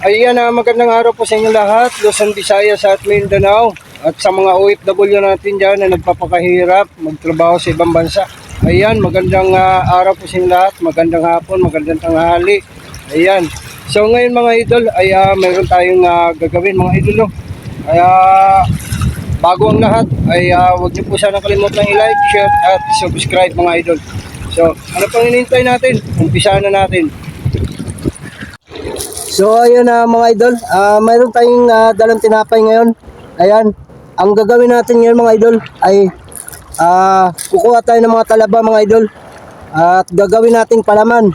Ayan na magandang araw po sa inyo lahat, Luzon, Visayas at Mindanao at sa mga OFW natin dyan na nagpapakahirap magtrabaho sa ibang bansa. Ayan, magandang ah, araw po sa inyo lahat, magandang hapon, magandang tanghali. Ayan. So ngayon mga idol, ay ah, mayroon tayong ah, gagawin mga idol. No? Kaya bago ang lahat, ay ah, huwag niyo po sana kalimutan i-like, share at subscribe mga idol. So, ano pang hinihintay natin? Umpisahan na natin. So ayun na mga idol, Ah, mayroon tayong ah, dalang tinapay ngayon. Ayan, ang gagawin natin ngayon mga idol ay ah, kukuha tayo ng mga talaba mga idol at gagawin nating palaman.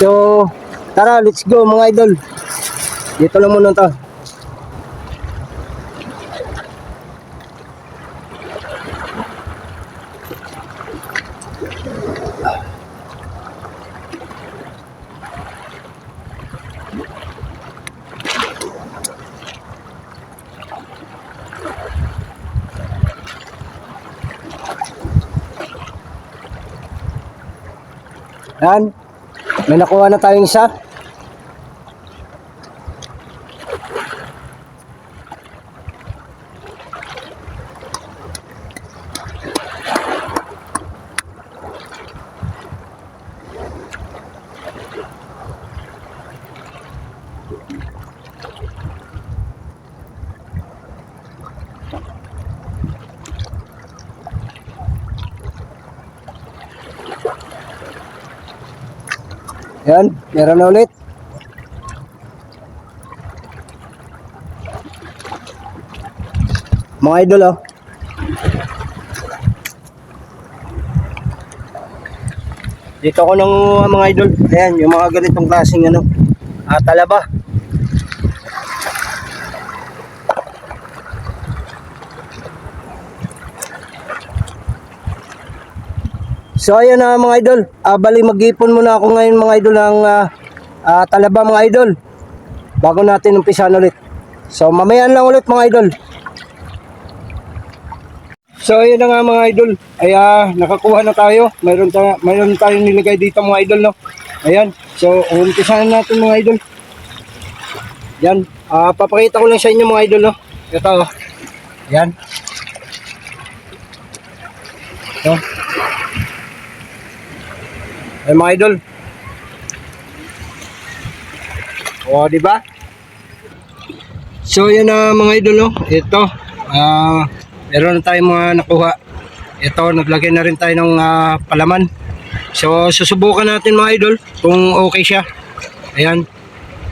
So tara, let's go mga idol. Dito lang muna to. Ayan, may nakuha na tayong isa. Ayan, meron na ulit. Mga idol oh. Dito ko ng mga idol. Ayan, yung mga ganitong klaseng ano. Ah, talaba. So ayan na mga idol. Ah, bali mag-ipon muna ako ngayon mga idol ng ah, ah, talaba mga idol. Bago natin umpisan ulit. So mamaya lang ulit mga idol. So ayun na nga mga idol. Ay ah, nakakuha na tayo. Mayroon ta mayroon tayong nilagay dito mga idol no. Ayan. So umpisahan natin mga idol. Yan. Ah, papakita ko lang sa inyo mga idol no. Ito. oh. Yan. Ito. Ay mga idol. O, di ba? So, yan na mga idol, no? Ito. Ah, meron na tayong mga nakuha. Ito, naglagay na rin tayo ng ah, palaman. So, susubukan natin mga idol kung okay siya. Ayan.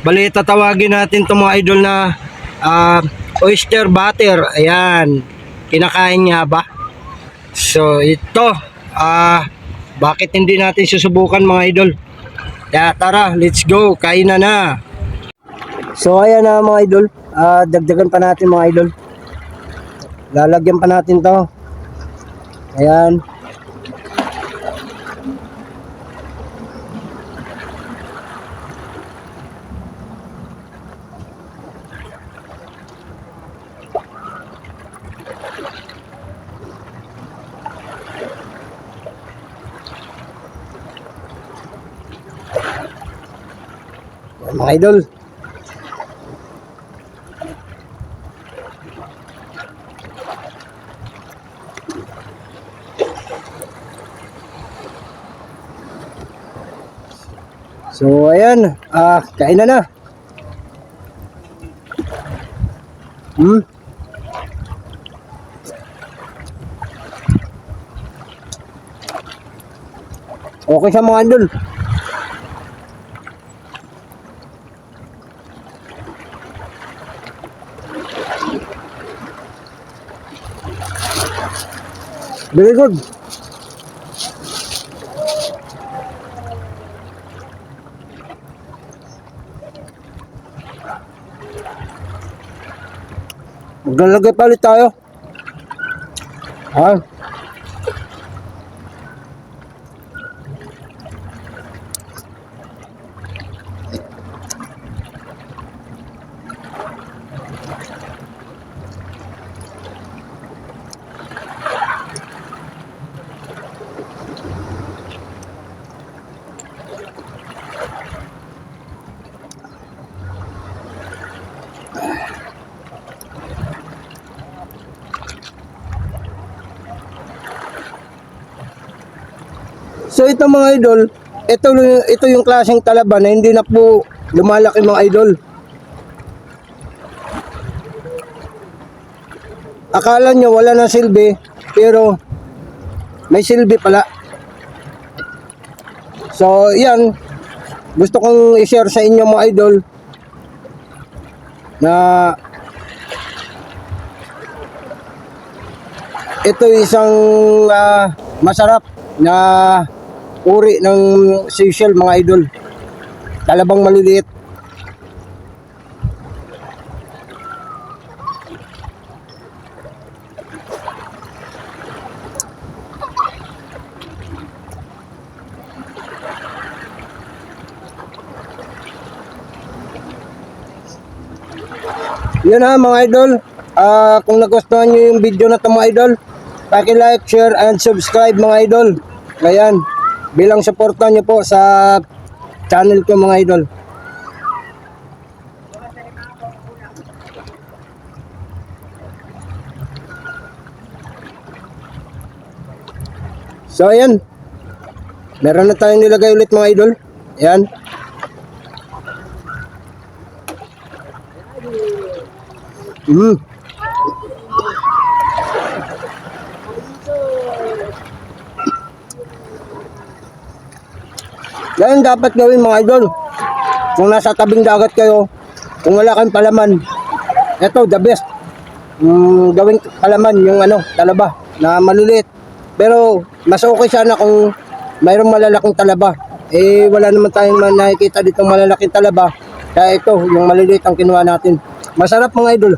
Bali, tatawagin natin itong mga idol na ah, oyster butter. Ayan. Kinakain niya ba? So, ito. Ah, bakit hindi natin susubukan mga idol? Kaya tara, let's go. Kain na na. So ayan na mga idol. Ah, dagdagan pa natin mga idol. Lalagyan pa natin to. Ayan. Mga idol. So ayan, ah kain na na. Hmm. Okay sa mga idol. Very good. Maglalagay pa ulit tayo. Ha? So ito mga idol, ito, ito yung klaseng talaba na hindi na po lumalaki mga idol. Akala nyo wala na silbi, pero may silbi pala. So yan, gusto kong i-share sa inyo mga idol na ito isang ah, masarap na uri ng seashell mga idol. Talabang maliliit. Yun ha mga idol. Ah, kung nagustuhan nyo yung video na to mga idol, paki-like, share, and subscribe mga idol. Ayan, bilang suporta nyo po sa channel ko mga idol. So ayan, meron na tayong nilagay ulit mga idol. Ayan. Mm. Yan dapat gawin mga idol. Kung nasa tabing dagat kayo, kung wala kang palaman, eto the best. Mm, gawing palaman yung ano, talaba na maliliit. Pero mas okay sana kung mayroong malalaking talaba. Eh wala naman tayong nakikita dito malalaking talaba. Kaya ito, yung maliliit ang kinuha natin. Masarap mga idol.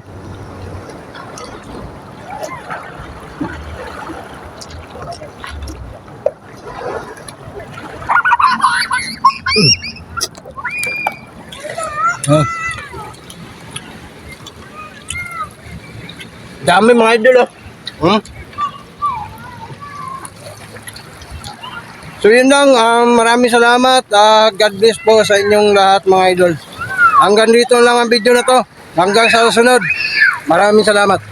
Ah. Dami mga idol oh. Hmm? So yun lang, um, maraming salamat. Ah, God bless po sa inyong lahat mga idol. Hanggang dito lang ang video na to. Hanggang sa susunod. Maraming salamat.